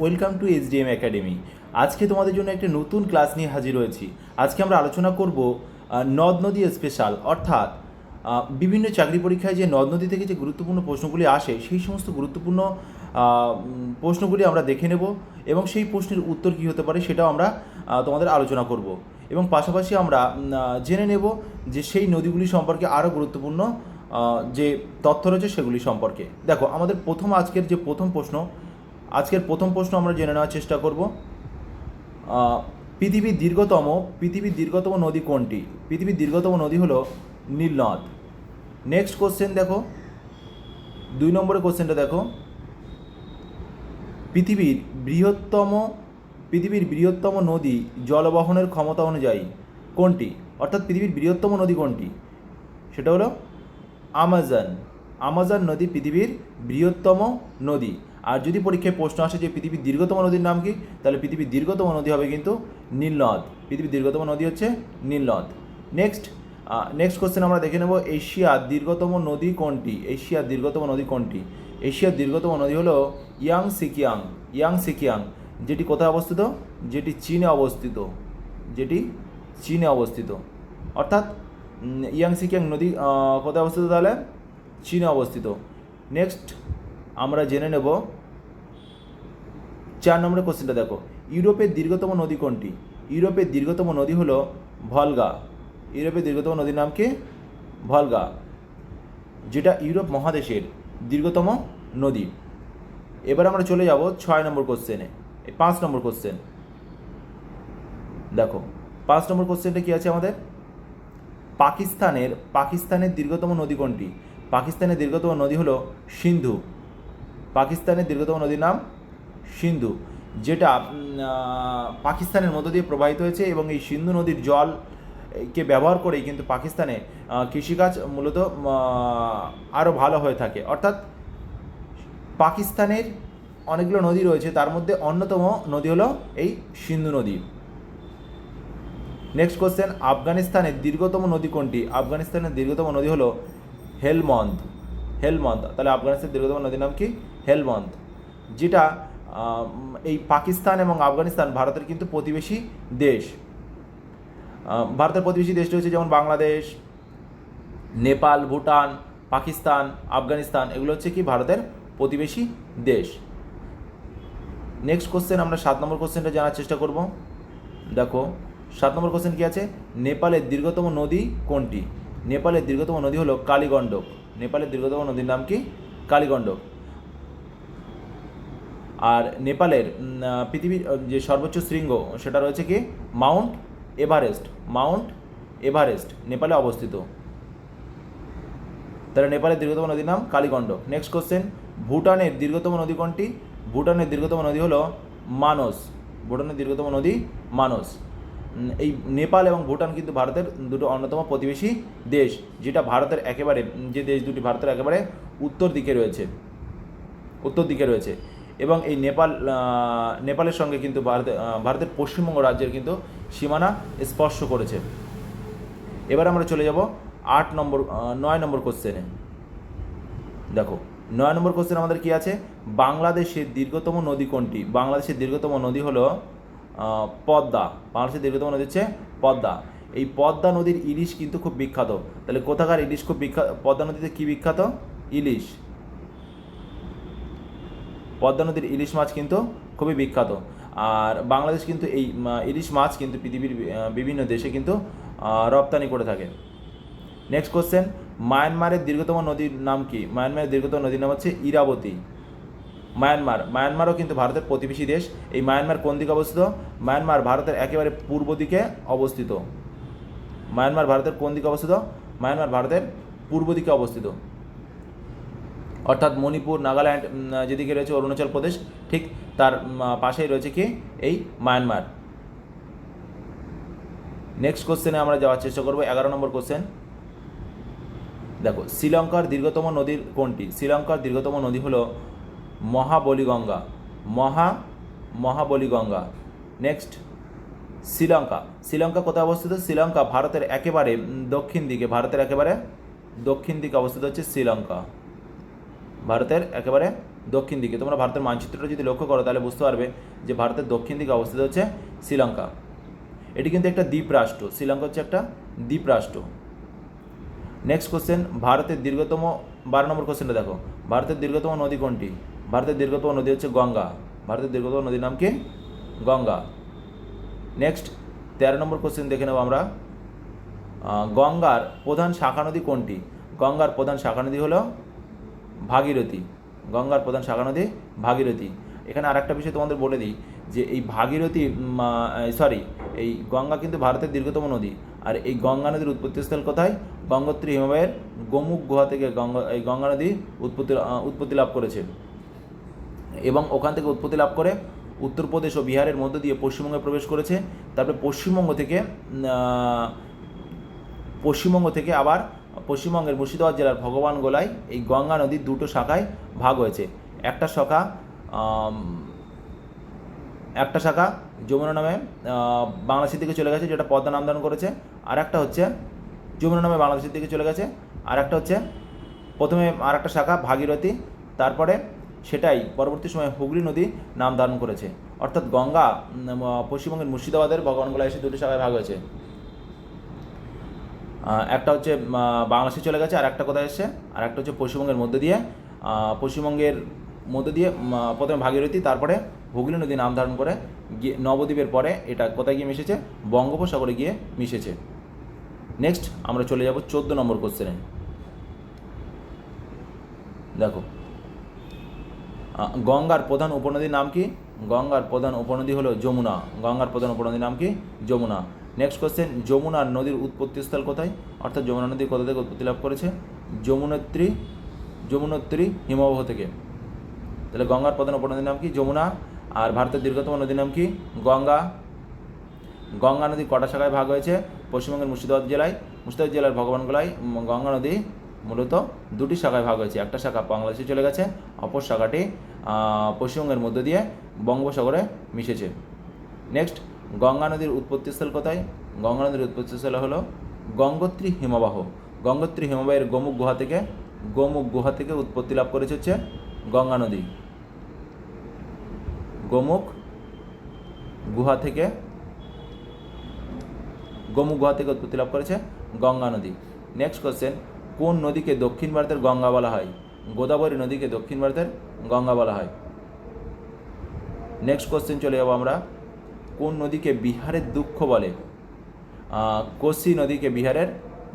Welcome to HDM academy আজকে তোমাদের জন্য একটা নতুন ক্লাস নিয়ে হাজির হয়েছি। আজকে আমরা আলোচনা করব নদ নদী স্পেশাল অর্থাৎ বিভিন্ন চাকরি পরীক্ষায় যে নদ নদী থেকে যে গুরুত্বপূর্ণ প্রশ্নগুলি আসে, সেই সমস্ত গুরুত্বপূর্ণ প্রশ্নগুলি আমরা দেখে নেব এবং সেই প্রশ্নের উত্তর কী হতে পারে সেটাও আমরা তোমাদের আলোচনা করব। এবং পাশাপাশি আমরা জেনে নেব যে সেই নদীগুলি সম্পর্কে আরও গুরুত্বপূর্ণ যে তথ্য রয়েছে সেগুলি সম্পর্কে। দেখো, আমাদের প্রথম আজকের যে প্রথম প্রশ্ন আজকের প্রথম প্রশ্ন আমরা জেনে নেওয়ার চেষ্টা করব। পৃথিবীর দীর্ঘতম পৃথিবীর দীর্ঘতম নদী কোনটি? পৃথিবীর দীর্ঘতম নদী হলো নীলনদ নেক্সট কোশ্চেন দেখো। দুই নম্বরের কোশ্চেনটা দেখো। পৃথিবীর বৃহত্তম পৃথিবীর বৃহত্তম নদী জলবহনের ক্ষমতা অনুযায়ী কোনটি? অর্থাৎ পৃথিবীর বৃহত্তম নদী কোনটি? সেটা হলো আমাজন। আমাজন নদী পৃথিবীর বৃহত্তম নদী। আর যদি পরীক্ষায় প্রশ্ন আসে যে পৃথিবীর দীর্ঘতম নদীর নাম কি, তাহলে পৃথিবীর দীর্ঘতম নদী হবে কিন্তু নীলনদ। পৃথিবীর দীর্ঘতম নদী হচ্ছে নীলনদ। নেক্সট নেক্সট কোশ্চেন আমরা দেখে নেব, এশিয়ার দীর্ঘতম নদী কোনটি? এশিয়ার দীর্ঘতম নদী কোনটি? এশিয়ার দীর্ঘতম নদী হলো ইয়াং সিকিয়াং। ইয়াং সিকিয়াং, যেটি কোথায় অবস্থিত? যেটি চীনে অবস্থিত। যেটি চীনে অবস্থিত। অর্থাৎ ইয়াং সিকিয়াং নদী কোথায় অবস্থিত তাহলে? চীনে অবস্থিত। নেক্সট আমরা জেনে নেব। চার নম্বরের কোশ্চেনটা দেখো। ইউরোপের দীর্ঘতম নদী কোনটি? ইউরোপের দীর্ঘতম নদী হলো ভলগা। ইউরোপের দীর্ঘতম নদীর নাম কি? ভলগা। যেটা ইউরোপ মহাদেশের দীর্ঘতম নদী। এবার আমরা চলে যাব ছয় নম্বর কোশ্চেনে পাঁচ নম্বর কোশ্চেন দেখো, পাঁচ নম্বর কোশ্চেনটা কি আছে আমাদের? পাকিস্তানের পাকিস্তানের দীর্ঘতম নদী কোনটি? পাকিস্তানের দীর্ঘতম নদী হলো সিন্ধু। পাকিস্তানের দীর্ঘতম নদীর নাম সিন্ধু, যেটা পাকিস্তানের মধ্য দিয়ে প্রবাহিত হয়েছে এবং এই সিন্ধু নদীর জল কে ব্যবহার করেই কিন্তু পাকিস্তানে কৃষিকাজ মূলত আরও ভালো হয়ে থাকে। অর্থাৎ পাকিস্তানের অনেকগুলো নদী রয়েছে, তার মধ্যে অন্যতম নদী হলো এই সিন্ধু নদী। নেক্সট কোশ্চেন আফগানিস্তানের দীর্ঘতম নদী কোনটি? আফগানিস্তানের দীর্ঘতম নদী হলো হেলমন্দ। হেলমন্দ, তাহলে আফগানিস্তানের দীর্ঘতম নদীর নাম কি? হেলমন্দ যেটা এই পাকিস্তান এবং আফগানিস্তান ভারতের কিন্তু প্রতিবেশী দেশ। ভারতের প্রতিবেশী দেশ রয়েছে যেমন বাংলাদেশ, নেপাল, ভুটান, পাকিস্তান, আফগানিস্তান, এগুলো হচ্ছে কি ভারতের প্রতিবেশী দেশ। নেক্সট কোশ্চেন আমরা সাত নম্বর কোশ্চেনটা জানার চেষ্টা করব। দেখো, সাত নম্বর কোশ্চেন কি আছে? নেপালের দীর্ঘতম নদী কোনটি? নেপালের দীর্ঘতম নদী হলো কালীগণ্ডক। নেপালের দীর্ঘতম নদীর নাম কি? কালীগণ্ডক। আর নেপালের পৃথিবীর যে সর্বোচ্চ শৃঙ্গ, সেটা রয়েছে কি? মাউন্ট এভারেস্ট মাউন্ট এভারেস্ট, নেপালে অবস্থিত। তাহলে নেপালের দীর্ঘতম নদীর নাম কালীগণ্ড নেক্সট কোশ্চেন ভুটানের দীর্ঘতম নদী কোনটি? ভুটানের দীর্ঘতম নদী হলো মানস। ভুটানের দীর্ঘতম নদী মানস। এই নেপাল এবং ভুটান কিন্তু ভারতের দুটো অন্যতম প্রতিবেশী দেশ, যেটা ভারতের একেবারে যে দেশ দুটি ভারতের একেবারে উত্তর দিকে রয়েছে। উত্তর দিকে রয়েছে। এবং এই নেপাল নেপালের সঙ্গে কিন্তু ভারতে ভারতের পশ্চিমবঙ্গ রাজ্যের কিন্তু সীমানা স্পর্শ করেছে। এবার আমরা চলে যাব আট নম্বর নয় নম্বর কোশ্চেনে দেখো, নয় নম্বর কোশ্চেন আমাদের কি আছে? বাংলাদেশের দীর্ঘতম নদী কোনটি? বাংলাদেশের দীর্ঘতম নদী হলো পদ্মা। বাংলাদেশের দীর্ঘতম নদী হচ্ছে পদ্মা। এই পদ্মা নদীর ইলিশ কিন্তু খুব বিখ্যাত। তাহলে কোথাকার ইলিশ খুব বিখ্যাত? পদ্মা নদীতে কি বিখ্যাত? ইলিশ। পদ্মা নদীর ইলিশ মাছ কিন্তু খুবই বিখ্যাত। আর বাংলাদেশ কিন্তু এই ইলিশ মাছ কিন্তু পৃথিবীর বিভিন্ন দেশে কিন্তু রপ্তানি করে থাকে। নেক্সট কোশ্চেন মায়ানমারের দীর্ঘতম নদীর নাম কি? মায়ানমারের দীর্ঘতম নদীর নাম হচ্ছে ইরাবতী। মায়ানমার মায়ানমারও কিন্তু ভারতের প্রতিবেশী দেশ। এই মায়ানমার কোন দিকে অবস্থিত? মায়ানমার ভারতের একেবারে পূর্ব দিকে অবস্থিত। মায়ানমার ভারতের কোন দিকে অবস্থিত? মায়ানমার ভারতের পূর্ব দিকে অবস্থিত। অর্থাৎ মণিপুর, নাগাল্যান্ড যেদিকে রয়েছে অরুণাচল প্রদেশ, ঠিক তার পাশেই রয়েছে কি? এই মায়ানমার। নেক্সট কোশ্চেনে আমরা যাওয়ার চেষ্টা করব, এগারো নম্বর কোশ্চেন দেখো, শ্রীলঙ্কার দীর্ঘতম নদীর কোনটি? শ্রীলঙ্কার দীর্ঘতম নদী হলো মহাবলীগঙ্গা। মহা, মহাবলীগঙ্গা। নেক্সট শ্রীলঙ্কা। শ্রীলঙ্কা কোথায় অবস্থিত? শ্রীলঙ্কা ভারতের একেবারে দক্ষিণ দিকে, ভারতের একেবারে দক্ষিণ দিকে অবস্থিত হচ্ছে শ্রীলঙ্কা। ভারতের একেবারে দক্ষিণ দিকে। তোমরা ভারতের মানচিত্রটা যদি লক্ষ্য করো, তাহলে বুঝতে পারবে যে ভারতের দক্ষিণ দিকে অবস্থিত হচ্ছে শ্রীলঙ্কা। এটি কিন্তু একটা দ্বীপ রাষ্ট্র। শ্রীলঙ্কা হচ্ছে একটা দ্বীপ রাষ্ট্র। নেক্সট কোশ্চেন ভারতের দীর্ঘতম, বারো নম্বর কোশ্চেনটা দেখো। ভারতের দীর্ঘতম নদী কোনটি? ভারতের দীর্ঘতম নদী হচ্ছে গঙ্গা। ভারতের দীর্ঘতম নদীর নাম কি? গঙ্গা। নেক্সট তেরো নম্বর কোশ্চেন দেখে নেব আমরা। গঙ্গার প্রধান শাখা নদী কোনটি? গঙ্গার প্রধান শাখা নদী হলো ভাগীরথী, গঙ্গার প্রধান শাখা নদী, ভাগীরথী। এখানে আর একটা বিষয় তোমাদের বলে দিই, যে এই ভাগীরথী সরি এই গঙ্গা কিন্তু ভারতের দীর্ঘতম নদী। আর এই গঙ্গা নদীর উৎপত্তিস্থল কোথায়? গঙ্গোত্রী হিমালয়ের গোমুখ গুহা থেকে গঙ্গা, এই গঙ্গা নদী উৎপত্তি উৎপত্তি লাভ করেছে। এবং ওখান থেকে উৎপত্তি লাভ করে উত্তরপ্রদেশ ও বিহারের মধ্য দিয়ে পশ্চিমবঙ্গে প্রবেশ করেছে। তারপরে পশ্চিমবঙ্গ থেকে পশ্চিমবঙ্গ থেকে আবার পশ্চিমবঙ্গের মুর্শিদাবাদ জেলার ভগবান গোলায় এই গঙ্গা নদীর দুটো শাখায় ভাগ হয়েছে। একটা শাখা একটা শাখা যমুনা নামে বাংলাদেশের দিকে চলে গেছে, যেটা পদ্মা নাম ধারণ করেছে। আর একটা হচ্ছে যমুনা নামে বাংলাদেশের দিকে চলে গেছে। আর একটা হচ্ছে প্রথমে আর একটা শাখা ভাগীরথী, তারপরে সেটাই পরবর্তী সময়ে হুগলি নদী নাম ধারণ করেছে। অর্থাৎ গঙ্গা পশ্চিমবঙ্গের মুর্শিদাবাদের ভগবানগোলা এসে দুটি শাখায় ভাগ হয়েছে। একটা হচ্ছে বাংলাদেশে চলে গেছে আর একটা কোথায় এসছে? আর একটা হচ্ছে পশ্চিমবঙ্গের মধ্যে দিয়ে। পশ্চিমবঙ্গের মধ্যে দিয়ে প্রথমে ভাগীরথী, তারপরে হুগলি নদী নাম ধারণ করে গিয়ে নবদ্বীপের পরে এটা কোথায় গিয়ে মিশেছে? বঙ্গোপসাগরে গিয়ে মিশেছে। নেক্সট আমরা চলে যাব চোদ্দ নম্বর কোশ্চেনে দেখো গঙ্গার প্রধান উপনদীর নাম কি? গঙ্গার প্রধান উপনদী হলো যমুনা। গঙ্গার প্রধান উপনদীর নাম কি? যমুনা। নেক্সট কোশ্চেন যমুনার নদীর উৎপত্তিস্থল কোথায়? অর্থাৎ যমুনা নদী কোথা থেকে উৎপত্তি লাভ করেছে? যমুনেত্রী, যমুনোত্রী হিমবাহ থেকে। তাহলে গঙ্গার প্রধান উপনদীর নাম কি? যমুনা। আর ভারতের দীর্ঘতম নদীর নাম কি? গঙ্গা। গঙ্গা নদী কটা শাখায় ভাগ হয়েছে? পশ্চিমবঙ্গের মুর্শিদাবাদ জেলায়। মুর্শিদাবাদ জেলার ভগবানগোলায় গঙ্গা নদী মূলত দুটি শাখায় ভাগ হয়েছে। একটা শাখা বাংলাদেশে চলে গেছে, অপর শাখাটি পশ্চিমবঙ্গের মধ্য দিয়ে বঙ্গোপসাগরে মিশেছে। নেক্সট গঙ্গা নদীর উৎপত্তিস্থল কোথায়? গঙ্গা নদীর উৎপত্তিস্থল হলো গঙ্গোত্রী হিমবাহ। গঙ্গোত্রী হিমবাহের গোমুখ গুহা থেকে, গোমুখ গুহা থেকে উৎপত্তি লাভ করেছে হচ্ছে গঙ্গা নদী। গোমুখ গুহা থেকে, গোমুখ গুহা থেকে উৎপত্তি লাভ করেছে গঙ্গা নদী। নেক্সট কোশ্চেন কোন নদীকে দক্ষিণ ভারতের গঙ্গা বলা হয়? গোদাবরী নদীকে দক্ষিণ ভারতের গঙ্গা বলা হয়। নেক্সট কোশ্চেন চলে যাব আমরা। কোন নদীকে বিহারের দুঃখ বলে? কোশি নদীকে বিহারের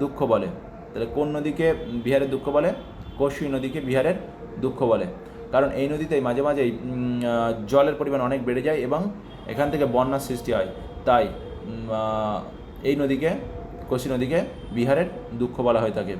দুঃখ বলে। তাহলে কোন নদীকে বিহারের দুঃখ বলে? কোশি নদীকে বিহারের দুঃখ বলে। কারণ এই নদীতে মাঝে মাঝেই জলের পরিমাণ অনেক বেড়ে যায় এবং এখান থেকে বন্যার সৃষ্টি হয়। তাই এই নদীকে কোশি নদীকে বিহারের দুঃখ বলা হয়ে থাকে।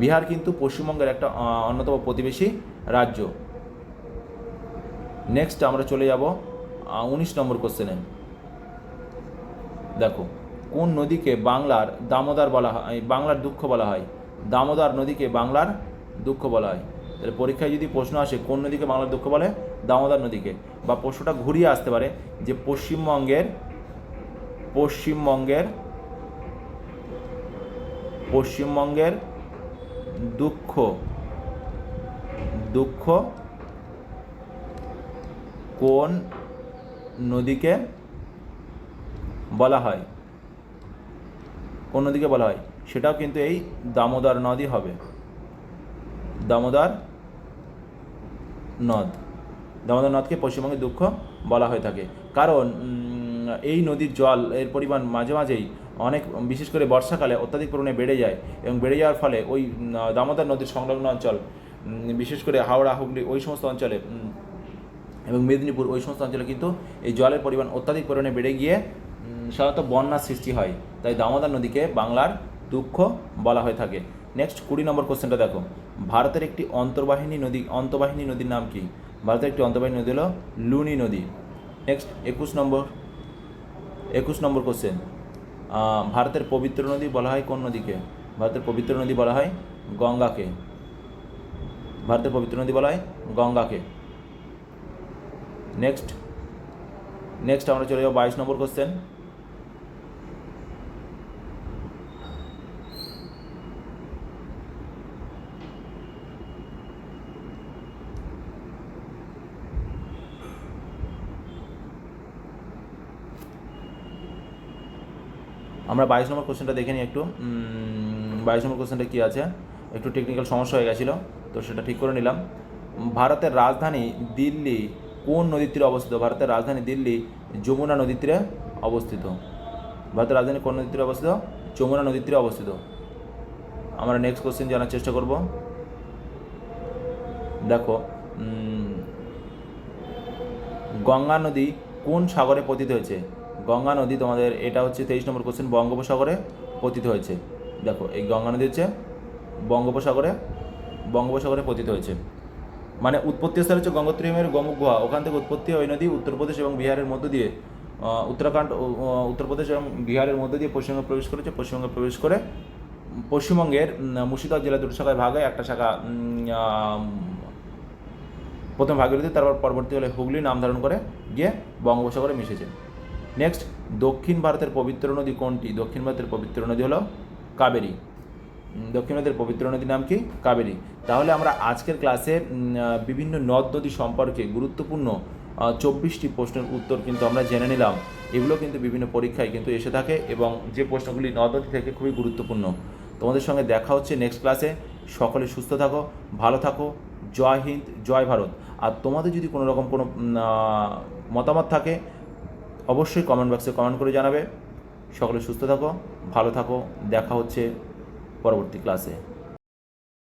বিহার কিন্তু পশ্চিমবঙ্গের একটা অন্যতম প্রতিবেশী রাজ্য। নেক্সট আমরা চলে যাব উনিশ নম্বর কোশ্চেনে দেখো, কোন নদীকে বাংলার দামোদর বলা হয় বাংলার দুঃখ বলা হয়? দামোদর নদীকে বাংলার দুঃখ বলা হয়। তাহলে পরীক্ষায় যদি প্রশ্ন আসে, কোন নদীকে বাংলার দুঃখ বলে? দামোদর নদীকে। বা প্রশ্নটা ঘুরিয়ে আসতে পারে যে পশ্চিমবঙ্গের পশ্চিমবঙ্গের পশ্চিমবঙ্গের দুঃখ দুঃখ কোন নদীকে বলা হয়। কোন নদীকে বলা হয়? সেটাও কিন্তু এই দামোদর নদই হবে। দামোদর নদ। দামোদর নদকে পশ্চিমবঙ্গের দুঃখ বলা হয়ে থাকে। কারণ এই নদীর জল, এর পরিমাণ মাঝে মাঝেই অনেক, বিশেষ করে বর্ষাকালে অত্যাধিক পরিমাণে বেড়ে যায় এবং বেড়ে যাওয়ার ফলে ওই দামোদর নদীর সংলগ্ন অঞ্চল বিশেষ করে হাওড়া, হুগলি, ওই সমস্ত অঞ্চলে এবং মেদিনীপুর ওই সমস্ত অঞ্চলে কিন্তু এই জলের পরিমাণ অত্যাধিক পরিমাণে বেড়ে গিয়ে সাধারণত বন্যার সৃষ্টি হয়। তাই দামোদর নদীকে বাংলার দুঃখ বলা হয়ে থাকে। নেক্সট কুড়ি নম্বর কোশ্চেনটা দেখো। ভারতের একটি অন্তর্বাহিনী নদী, অন্তর্বাহিনী নদীর নাম কি? ভারতের একটি অন্তর্বাহিনী নদী হলো লুনি নদী। নেক্সট একুশ নম্বর একুশ নম্বর কোশ্চেন ভারতের পবিত্র নদী বলা হয় কোন নদীকে? ভারতের পবিত্র নদী বলা হয় গঙ্গাকে। ভারতের পবিত্র নদী বলা হয় গঙ্গাকে। নেক্সট নেক্সট আমরা চলে যাব বাইশ নম্বর কোশ্চেন আমরা বাইশ নম্বর কোশ্চেনটা দেখে নিই একটু। বাইশ নম্বর কোশ্চেনটা কী আছে? একটু টেকনিক্যাল সমস্যা হয়ে গেছিল, তো সেটা ঠিক করে নিলাম। ভারতের রাজধানী দিল্লি কোন নদীর তীরে অবস্থিত? ভারতের রাজধানী দিল্লি, যমুনা নদীর তীরে অবস্থিত। ভারতের রাজধানী কোন নদীর তীরে অবস্থিত? যমুনা নদীর তীরে অবস্থিত। আমরা নেক্সট কোশ্চেন জানার চেষ্টা করব। দেখো গঙ্গা নদী কোন সাগরে পতিত হয়েছে? গঙ্গা নদী তোমাদের, এটা হচ্ছে তেইশ নম্বর কোশ্চেন বঙ্গোপসাগরে পতিত হয়েছে। দেখো, এই গঙ্গা নদী হচ্ছে বঙ্গোপসাগরে বঙ্গোপসাগরে পতিত হয়েছে। মানে উৎপত্তি স্থল হচ্ছে গঙ্গোত্রীমের গোমুখ গুহা। ওখান থেকে উৎপত্তি ওই নদী উত্তরপ্রদেশ এবং বিহারের মধ্য দিয়ে। উত্তরাখণ্ড উত্তরপ্রদেশ এবং বিহারের মধ্য দিয়ে পশ্চিমবঙ্গে প্রবেশ করেছে। পশ্চিমবঙ্গে প্রবেশ করে পশ্চিমবঙ্গের মুর্শিদাবাদ জেলা দুটো শাখায় ভাগ হয়। একটা শাখা প্রথম ভাগীরথী তারপর পরবর্তী হলে হুগলি, নাম ধারণ করে গিয়ে বঙ্গোপসাগরে মিশেছে। নেক্সট দক্ষিণ ভারতের পবিত্র নদী কোনটি? দক্ষিণ ভারতের পবিত্র নদী হলো কাবেরী। উম, দক্ষিণ ভারতের পবিত্র নদীর নাম কি? কাবেরী। তাহলে আমরা আজকের ক্লাসে বিভিন্ন নদ নদী সম্পর্কে গুরুত্বপূর্ণ চব্বিশটি প্রশ্নের উত্তর কিন্তু আমরা জেনে নিলাম। এগুলো কিন্তু বিভিন্ন পরীক্ষায় কিন্তু এসে থাকে এবং যে প্রশ্নগুলি নদ নদী থেকে খুবই গুরুত্বপূর্ণ। তোমাদের সঙ্গে দেখা হচ্ছে নেক্সট ক্লাসে সকলে সুস্থ থাকো ভালো থাকো। জয় হিন্দ জয় ভারত। আর তোমাদের যদি কোনো রকম কোনো মতামত থাকে অবশ্যই কমেন্ট বক্সে কমেন্ট করে জানাবে। সকলে সুস্থ থাকো ভালো থাকো। দেখা হচ্ছে পরবর্তী ক্লাসে